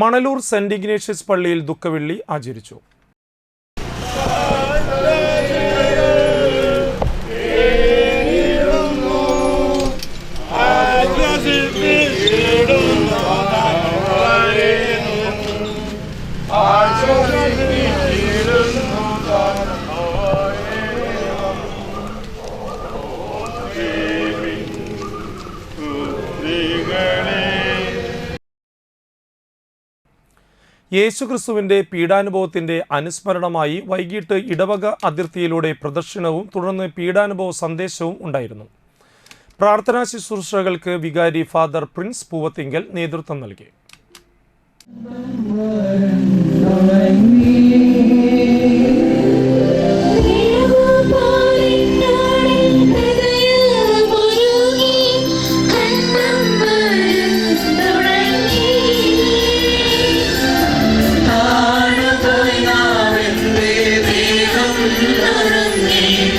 Manalur saint Ignatius പള്ളിയിൽ ദുഃഖവെള്ളി ആചരിച്ചു. യേശുക്രിസ്തുവിന്റെ പീഡാനുഭവത്തിന്റെ അനുസ്മരണമായി വൈകിട്ട് ഇടവക അതിർത്തിയിലൂടെ പ്രദർശനവും തുടർന്ന് പീഡാനുഭവ സന്ദേശവും ഉണ്ടായിരുന്നു. പ്രാർത്ഥനാ ശുശ്രൂഷകൾക്ക് വികാരി ഫാദർ പ്രിൻസ് പൂവത്തിങ്കൽ നേതൃത്വം നൽകി ും. Lord,